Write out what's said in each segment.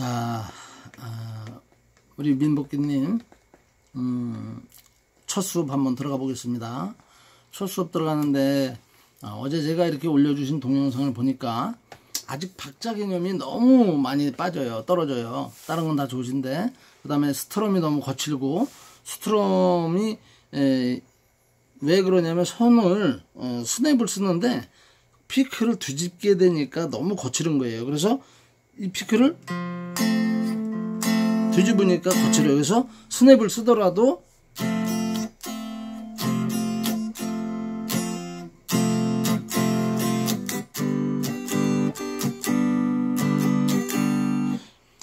자, 아, 우리 민복기님, 음, 첫 수업 한번 들어가 보겠습니다. 첫 수업 들어가는데, 아, 어제 제가 이렇게 올려주신 동영상을 보니까, 아직 박자 개념이 너무 많이 빠져요. 떨어져요. 다른 건 다 좋으신데, 그 다음에 스트럼이 너무 거칠고, 스트럼이, 에, 왜 그러냐면 손을, 어, 스냅을 쓰는데, 피크를 뒤집게 되니까 너무 거칠은 거예요. 그래서 이 피크를 뒤집으니까 거칠어요. 그래서 스냅을 쓰더라도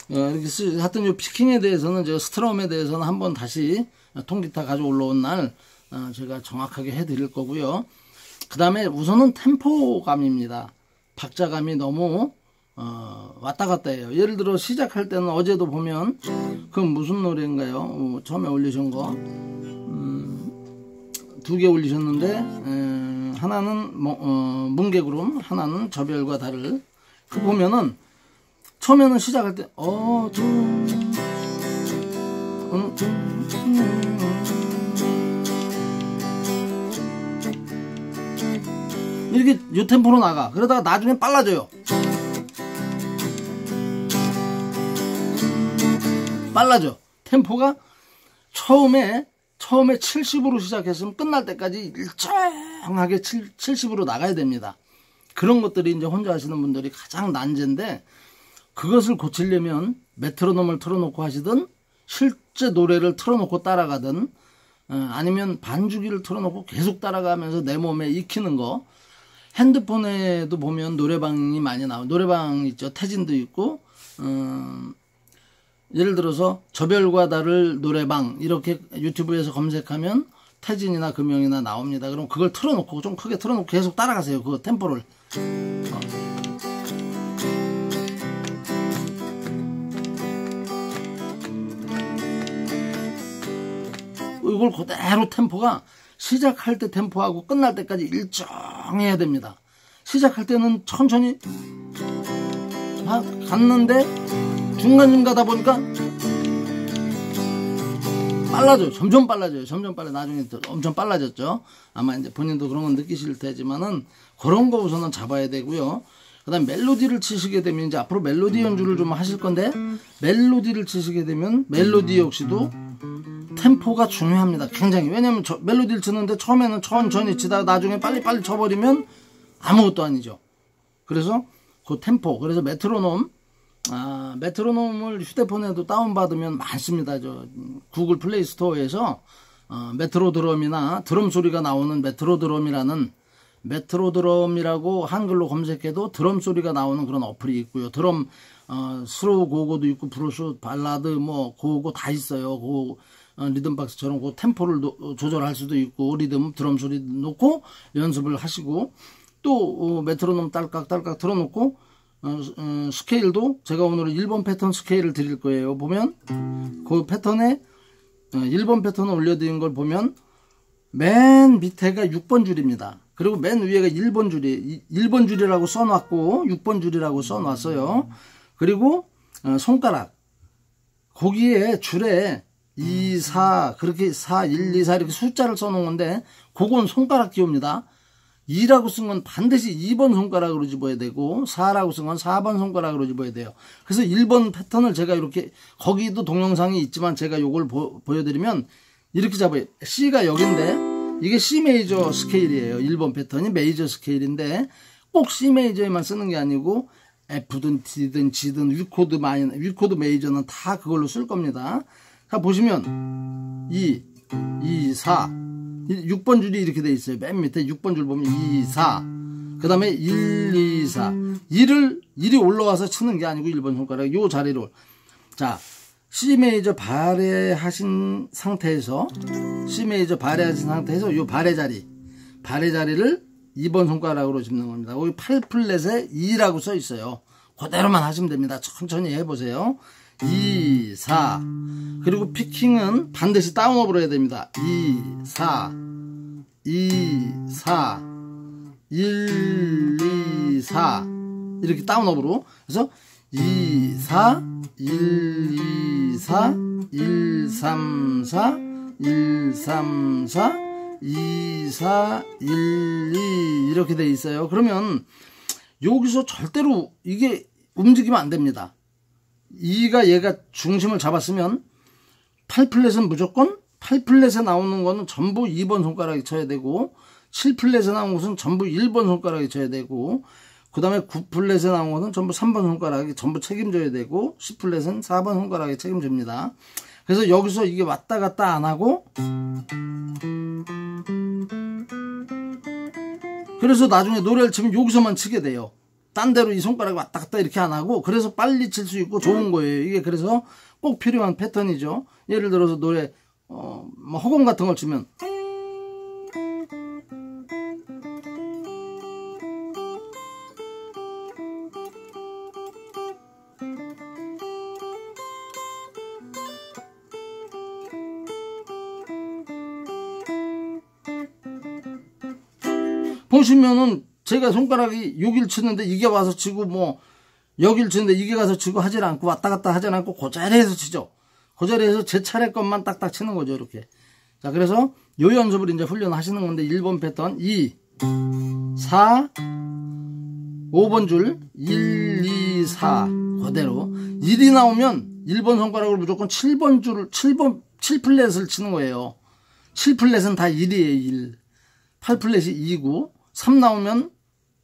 어, 이렇게 쓰, 하여튼 이 피킹에 대해서는 제가 스트럼에 대해서는 한번 다시 통기타 가져 올라온 날 어, 제가 정확하게 해드릴 거고요. 그 다음에 우선은 템포감입니다. 박자감이 너무 어, 왔다 갔다 해요. 예를 들어 시작할 때는 어제도 보면 그 무슨 노래인가요? 어, 처음에 올리신 거. 음, 두 개 올리셨는데 에, 하나는 뭐, 어, 뭉게구름 하나는 저별과 달을 그 보면은 처음에는 시작할 때 어두 음, 음, 음. 이렇게 요 템포로 나가 그러다가 나중에 빨라져요 빨라져. 템포가 처음에 처음에 70으로 시작했으면 끝날 때까지 일정하게 70으로 나가야 됩니다. 그런 것들이 이제 혼자 하시는 분들이 가장 난제인데 그것을 고치려면 메트로놈을 틀어놓고 하시든 실제 노래를 틀어놓고 따라가든 어, 아니면 반주기를 틀어놓고 계속 따라가면서 내 몸에 익히는 거 핸드폰에도 보면 노래방이 많이 나와요. 노래방 있죠. 태진도 있고 어, 예를 들어서 저별과 달을 노래방 이렇게 유튜브에서 검색하면 태진이나 금영이나 나옵니다. 그럼 그걸 틀어놓고 좀 크게 틀어놓고 계속 따라가세요. 그 템포를. 어. 이걸 그대로 템포가 시작할 때 템포하고 끝날 때까지 일정해야 됩니다. 시작할 때는 천천히 갔는데 중간중 가다 보니까 빨라져요. 점점 빨라져요. 점점 빨라. 나중에 엄청 빨라졌죠. 아마 이제 본인도 그런 건 느끼실 테지만은 그런 거 우선은 잡아야 되고요. 그 다음 멜로디를 치시게 되면 이제 앞으로 멜로디 연주를 좀 하실 건데 멜로디를 치시게 되면 멜로디 역시도 템포가 중요합니다. 굉장히. 왜냐면 저 멜로디를 치는데 처음에는 천천히 치다가 나중에 빨리 빨리 쳐버리면 아무것도 아니죠. 그래서 그 템포. 그래서 메트로놈 아, 메트로놈을 휴대폰에도 다운받으면 많습니다. 저 구글 플레이 스토어에서 어, 메트로 드럼이나 드럼 소리가 나오는 메트로 드럼이라는 메트로 드럼이라고 한글로 검색해도 드럼 소리가 나오는 그런 어플이 있고요. 드럼 어, 스로우 고고도 있고 브루스 발라드 뭐 고고 다 있어요. 고 어, 리듬 박스처럼 그 템포를 노, 조절할 수도 있고 리듬 드럼 소리 놓고 연습을 하시고 또 어, 메트로놈 딸깍딸깍 틀어놓고 어, 어, 스케일도 제가 오늘은 1번 패턴 스케일을 드릴 거예요. 보면 그 패턴에 어, 1번 패턴을 올려드린 걸 보면 맨 밑에가 6번 줄입니다. 그리고 맨 위에가 1번 줄이 1번 줄이라고 써놨고 6번 줄이라고 써놨어요. 그리고 어, 손가락 거기에 줄에 2, 4 그렇게 4, 1, 2, 4 이렇게 숫자를 써놓은 건데 그건 손가락 기호입니다. 2라고 쓴 건 반드시 2번 손가락으로 집어야 되고 4라고 쓴 건 4번 손가락으로 집어야 돼요. 그래서 1번 패턴을 제가 이렇게 거기도 동영상이 있지만 제가 요걸 보, 여드리면 이렇게 잡아요. C가 여기인데 이게 C 메이저 스케일이에요. 1번 패턴이 메이저 스케일인데 꼭 C 메이저에만 쓰는 게 아니고 F든 D든 G든 위코드 마이너, 위코드 메이저는 다 그걸로 쓸 겁니다. 자 보시면 2, 2, 4 6번 줄이 이렇게 돼 있어요. 맨 밑에 6번 줄 보면 2, 4. 그 다음에 1, 2, 4. 1을, 1이 올라와서 치는 게 아니고 1번 손가락, 요 자리로. 자, C 메이저 발해하신 상태에서, C 메이저 발해하신 상태에서 요 발해 자리, 발해 자리를 2번 손가락으로 짚는 겁니다. 여기 8플랫에 2라고 써 있어요. 그대로만 하시면 됩니다. 천천히 해보세요. 2, 4. 그리고 피킹은 반드시 다운업으로 해야 됩니다. 2, 4, 2, 4, 1, 2, 4. 이렇게 다운업으로. 그래서 2, 4, 1, 2, 4, 1, 3, 4, 1, 3, 4, 2, 4, 1, 2 이렇게 돼 있어요. 그러면 여기서 절대로 이게 움직이면 안 됩니다. 2가 얘가 중심을 잡았으면 8플랫은 무조건 8플랫에 나오는 거는 전부 2번 손가락에 쳐야 되고 7플랫에 나온 것은 전부 1번 손가락에 쳐야 되고 그 다음에 9플랫에 나온 것은 전부 3번 손가락이 전부 책임져야 되고 10플랫은 4번 손가락에 책임집니다. 그래서 여기서 이게 왔다 갔다 안 하고 그래서 나중에 노래를 치면 여기서만 치게 돼요. 딴 데로 이 손가락이 왔다 갔다 이렇게 안 하고 그래서 빨리 칠 수 있고 좋은 거예요. 이게 그래서 꼭 필요한 패턴이죠. 예를 들어서 노래 어, 뭐 허공 같은 걸 치면 보시면은 제가 손가락이 여기를 치는데 이게 와서 치고 뭐 여기를 치는데 이게 가서 치고 하질 않고 왔다 갔다 하지 않고 그 자리에서 치죠. 그 자리에서 제 차례 것만 딱딱 치는 거죠. 이렇게. 자 그래서 요 연습을 이제 훈련하시는 건데 1번 패턴 2 4 5번 줄 1, 2, 4 그대로 1이 나오면 1번 손가락으로 무조건 7번 줄을 7번 7플랫을 치는 거예요. 7플랫은 다 1이에요. 1. 8플랫이 2고 3 나오면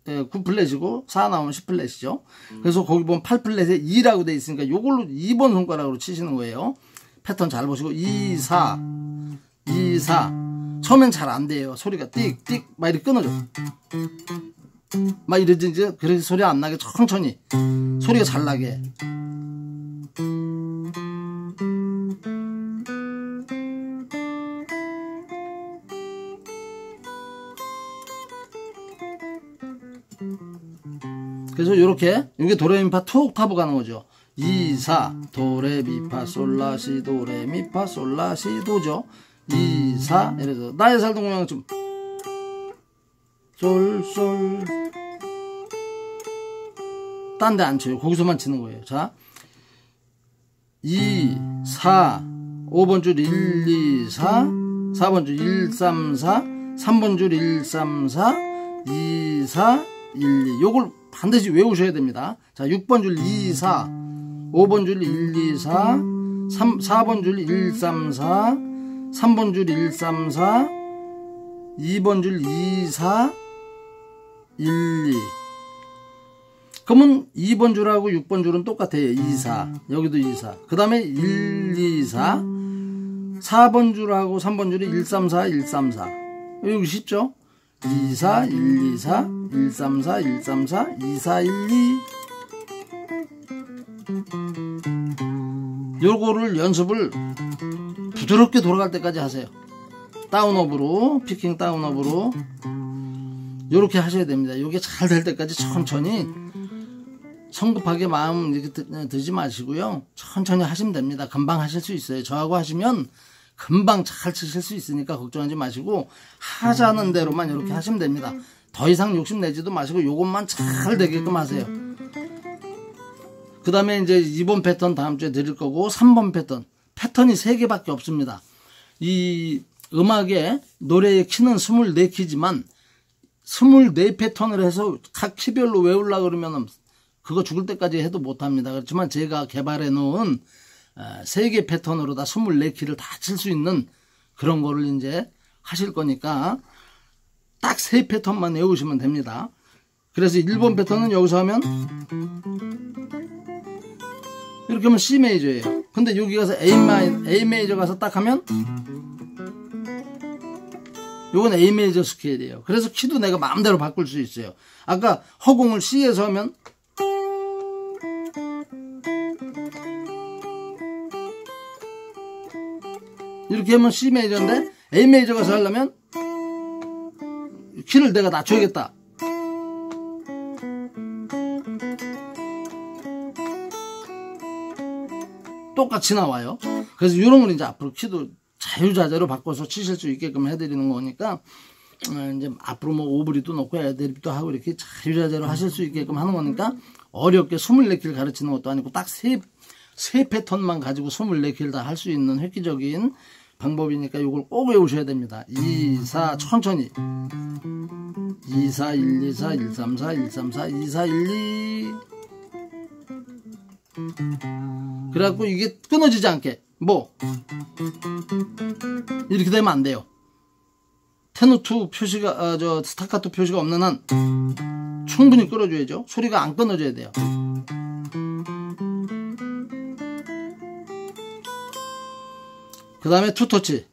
9플랫이고 4 나오면 10플랫이죠. 그래서 거기 보면 8플랫에 2라고 돼 있으니까 요걸로 2번 손가락으로 치시는 거예요. 패턴 잘 보시고 2, 4, 2, 4. 처음엔 잘 안 돼요. 소리가 띡, 띡, 막 이렇게 끊어져. 막 이러지, 이제, 그래서 소리 안 나게 천천히. 소리가 잘 나게. 그래서 이렇게 이게 도레미파 투 옥타브 가는 거죠. 2, 4 도레미파 솔라시 도레미파 솔라시 도죠. 2, 4 이래서 나의 살동모양 좀 솔솔 딴 데 안 쳐요. 거기서만 치는 거예요. 자 2, 4 5번 줄 1, 2, 4 4번 줄 1, 3, 4 3번 줄 1, 3, 4 2, 4 1, 2 요걸 반드시 외우셔야 됩니다. 자, 6번 줄 2, 4, 5번 줄 1, 2, 4, 3, 4번 줄 1, 3, 4, 3번 줄 1, 3, 4, 2번 줄 2, 4, 1, 2. 그러면 2번 줄하고 6번 줄은 똑같아요. 2, 4. 여기도 2, 4. 그 다음에 1, 2, 4. 4번 줄하고 3번 줄이 1, 3, 4, 1, 3, 4. 여기 쉽죠? 2, 4, 1, 2, 4, 1, 3, 4, 1, 3, 4, 2, 4, 1, 2. 요거를 연습을 부드럽게 돌아갈 때까지 하세요. 다운업으로, 피킹 다운업으로. 요렇게 하셔야 됩니다. 요게 잘 될 때까지 천천히 성급하게 마음 이렇게 드, 지 마시고요. 천천히 하시면 됩니다. 금방 하실 수 있어요. 저하고 하시면 금방 잘 치실 수 있으니까 걱정하지 마시고 하자는 대로만 이렇게 하시면 됩니다. 더 이상 욕심 내지도 마시고 요것만 잘 되게끔 하세요. 그 다음에 이제 2번 패턴 다음 주에 드릴 거고 3번 패턴 패턴이 3개밖에 없습니다. 이 음악에 노래의 키는 24키지만 24패턴을 해서 각 키별로 외우려고 그러면 그거 죽을 때까지 해도 못합니다. 그렇지만 제가 개발해 놓은 어, 세개 패턴으로 다 24키를 다 칠 수 있는 그런 거를 이제 하실 거니까 딱 세 패턴만 외우시면 됩니다. 그래서 1번 패턴은 여기서 하면 이렇게 하면 C 메이저예요. 근데 여기 가서 A, 마이, A 메이저 가서 딱 하면 요건 A 메이저 스케일이에요. 그래서 키도 내가 마음대로 바꿀 수 있어요. 아까 허공을 C에서 하면 이렇게 하면 C 메이저인데 A 메이저 가서 하려면 키를 내가 낮춰야겠다. 똑같이 나와요. 그래서 이런 걸 이제 앞으로 키도 자유자재로 바꿔서 치실 수 있게끔 해드리는 거니까 어, 이제 앞으로 뭐 오브리도 놓고 애드립도 하고 이렇게 자유자재로 하실 수 있게끔 하는 거니까 어렵게 24킬 가르치는 것도 아니고 딱 세 세 패턴만 가지고 24킬 다할 수 있는 획기적인 방법이니까 이걸 꼭 외우셔야 됩니다. 2, 4 천천히 2, 4, 1, 2, 4, 1, 3, 4, 1, 3, 4, 2, 4, 1, 2 그래갖고 이게 끊어지지 않게 뭐 이렇게 되면 안 돼요. 테노2 표시가 아, 저 스타카토 표시가 없는 한 충분히 끌어줘야죠. 소리가 안 끊어져야 돼요. 그 다음에 투터치.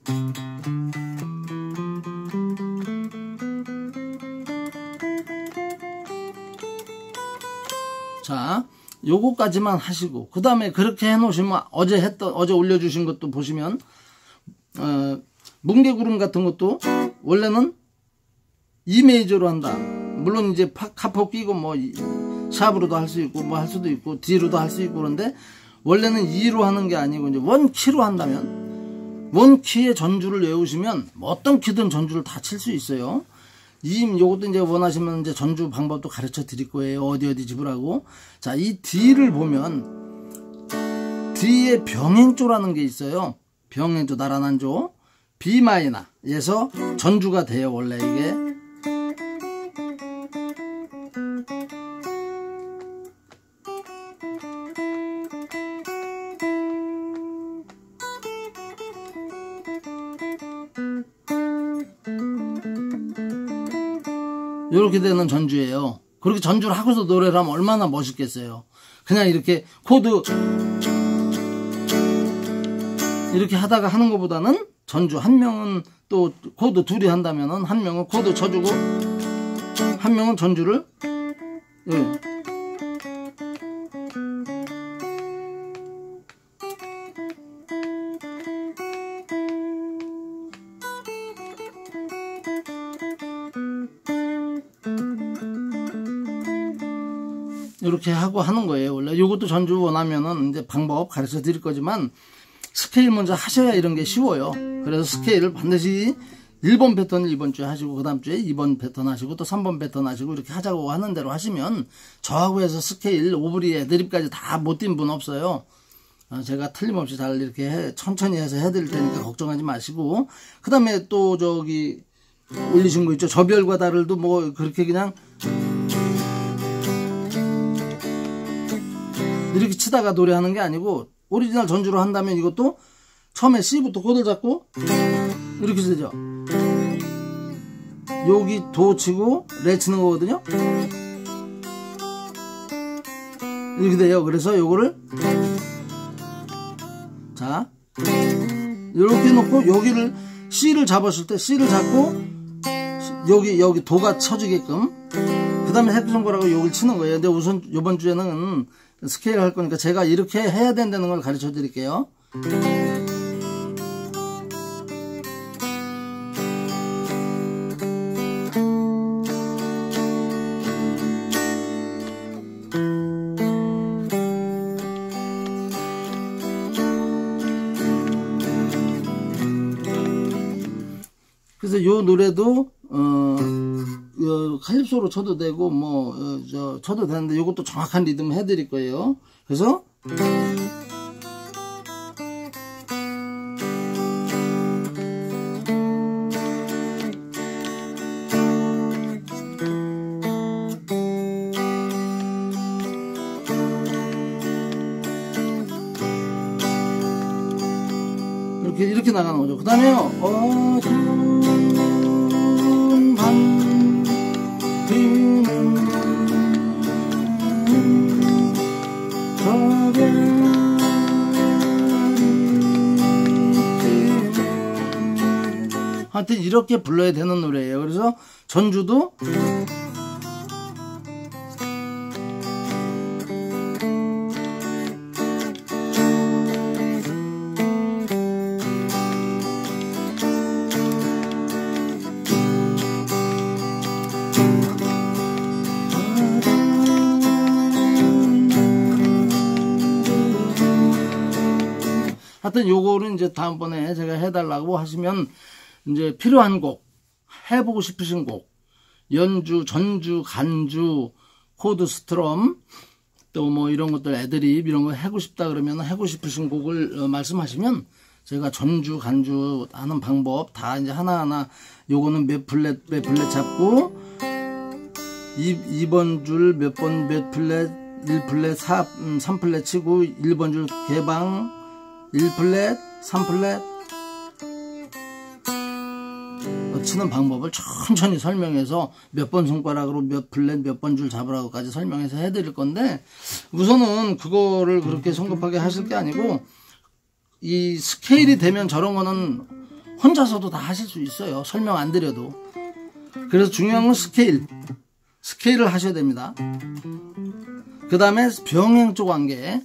자 요거까지만 하시고 그 다음에 그렇게 해 놓으시면 어제 했던 어제 올려주신 것도 보시면 어, 뭉게구름 같은 것도 원래는 E 메이저로 한다. 물론 이제 파, 카포 끼고 뭐 샵으로도 할 수 있고 뭐 할 수도 있고 D로도 할 수 있고 그런데 원래는 E로 하는 게 아니고 이제 원키로 한다면 원키의 전주를 외우시면 어떤 키든 전주를 다 칠 수 있어요 이 요것도 이제 원하시면 이제 전주 방법도 가르쳐 드릴 거예요. 어디 어디 집으라고. 자, 이 D를 보면 D의 병행조라는 게 있어요. 병행조 나란한 조. B 마이너에서 전주가 돼요. 원래 이게. 이렇게 되는 전주예요. 그렇게 전주를 하고서 노래를 하면 얼마나 멋있겠어요. 그냥 이렇게 코드 이렇게 하다가 하는 것보다는 전주 한 명은 또 코드 둘이 한다면은 한 명은 코드 쳐주고 한 명은 전주를 예. 이렇게 하고 하는 거예요. 원래 이것도 전주 원하면은 이제 방법 가르쳐 드릴 거지만 스케일 먼저 하셔야 이런 게 쉬워요. 그래서 스케일을 반드시 1번 패턴 1번 주에 하시고 그 다음 주에 2번 패턴 하시고 또 3번 패턴 하시고 이렇게 하자고 하는 대로 하시면 저하고 해서 스케일 오브리 애드립까지 다 못 뛴 분 없어요. 어, 제가 틀림없이 잘 이렇게 해, 천천히 해서 해드릴 테니까 걱정하지 마시고 그 다음에 또 저기 올리신 거 있죠. 저별과 다를도 뭐 그렇게 그냥 이렇게 치다가 노래하는 게 아니고 오리지널 전주로 한다면 이것도 처음에 C부터 코드 잡고 이렇게 되죠. 여기 도 치고 레 치는 거거든요. 이렇게 돼요. 그래서 요거를 자 이렇게 놓고 여기를 C를 잡았을 때 C를 잡고 여기 여기 도가 쳐지게끔 그 다음에 핵성거라고 여기를 치는 거예요. 근데 우선 이번 주에는 스케일 할 거니까 제가 이렇게 해야 된다는 걸 가르쳐 드릴게요. 어, 칼립소로 쳐도 되고 뭐 어, 저, 쳐도 되는데 이것도 정확한 리듬 해드릴 거예요. 그래서 이렇게 이렇게 나가는 거죠. 그 다음에 어, 하여튼 이렇게 불러야 되는 노래예요. 그래서 전주도 하여튼 요거는 이제 다음번에 제가 해달라고 하시면 이제 필요한 곡 해보고 싶으신 곡 연주, 전주, 간주, 코드 스트럼 또 뭐 이런 것들 애드립 이런 거 하고 싶다 그러면 하고 싶으신 곡을 어, 말씀하시면 제가 전주, 간주 하는 방법 다 이제 하나하나 요거는 몇 플랫 몇 플랫 잡고 2, 2번 줄 몇 번 몇 플랫 1플랫 4, 3플랫 음, 치고 1번 줄 개방 1플랫 3플랫 치는 방법을 천천히 설명해서 몇 번 손가락으로 몇 플랫 몇번 줄 잡으라고까지 설명해서 해드릴 건데 우선은 그거를 그렇게 성급하게 하실 게 아니고 이 스케일이 되면 저런 거는 혼자서도 다 하실 수 있어요. 설명 안 드려도. 그래서 중요한 건 스케일. 스케일을 하셔야 됩니다. 그 다음에 병행조 관계.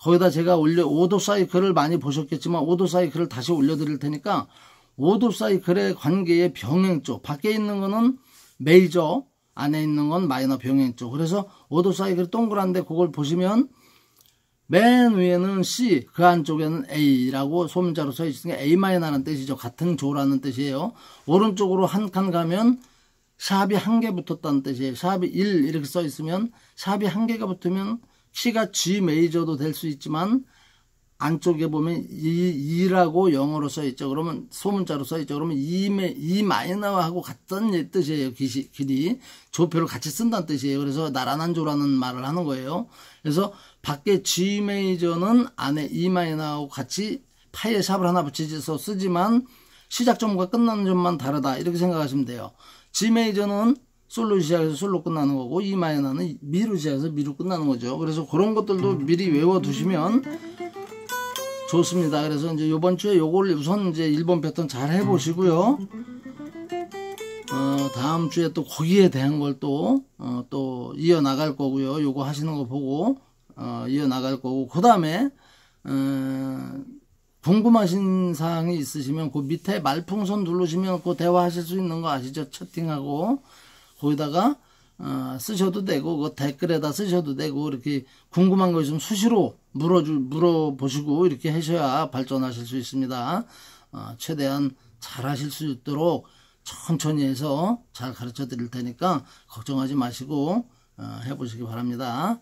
거기다 제가 올려 오도 사이클을 많이 보셨겠지만 오도 사이클을 다시 올려드릴 테니까 오도 사이클의 관계의 병행조 밖에 있는 거는 메이저 안에 있는 건 마이너 병행조 그래서 오도 사이클 동그란데 그걸 보시면 맨 위에는 C 그 안쪽에는 A라고 소문자로 써 있으니까 A 마이너라는 뜻이죠. 같은 조라는 뜻이에요. 오른쪽으로 한 칸 가면 샵이 한 개 붙었다는 뜻이에요. 샵이 1 이렇게 써 있으면 샵이 한 개가 붙으면 키가 G 메이저도 될 수 있지만 안쪽에 보면 이, 2라고 영어로 써 있죠. 그러면 소문자로 써 있죠. 그러면 이, 이 마이너하고 같은 뜻이에요. 기시, 길이. 조표를 같이 쓴다는 뜻이에요. 그래서 나란한 조라는 말을 하는 거예요. 그래서 밖에 G 메이저는 안에 E 마이너하고 같이 파이에 샵을 하나 붙여서 쓰지만 시작 점과 끝나는 점만 다르다. 이렇게 생각하시면 돼요. G 메이저는 솔로 시작해서 솔로 끝나는 거고 E 마이너는 미로 시작해서 미로 끝나는 거죠. 그래서 그런 것들도 미리 외워 두시면 좋습니다. 그래서 이제 이번 주에 요걸 우선 이제 1번 패턴 잘 해보시고요. 어, 다음 주에 또 거기에 대한 걸 또, 어, 또 이어나갈 거고요. 요거 하시는 거 보고, 어, 이어나갈 거고, 그 다음에, 어, 궁금하신 사항이 있으시면 그 밑에 말풍선 누르시면 그 대화하실 수 있는 거 아시죠? 채팅하고, 거기다가, 어, 쓰셔도 되고, 그 댓글에다 쓰셔도 되고, 이렇게 궁금한 거 있으면 수시로 물어주, 물어보시고 이렇게 하셔야 발전하실 수 있습니다. 어, 최대한 잘 하실 수 있도록 천천히 해서 잘 가르쳐 드릴 테니까 걱정하지 마시고 어, 해보시기 바랍니다.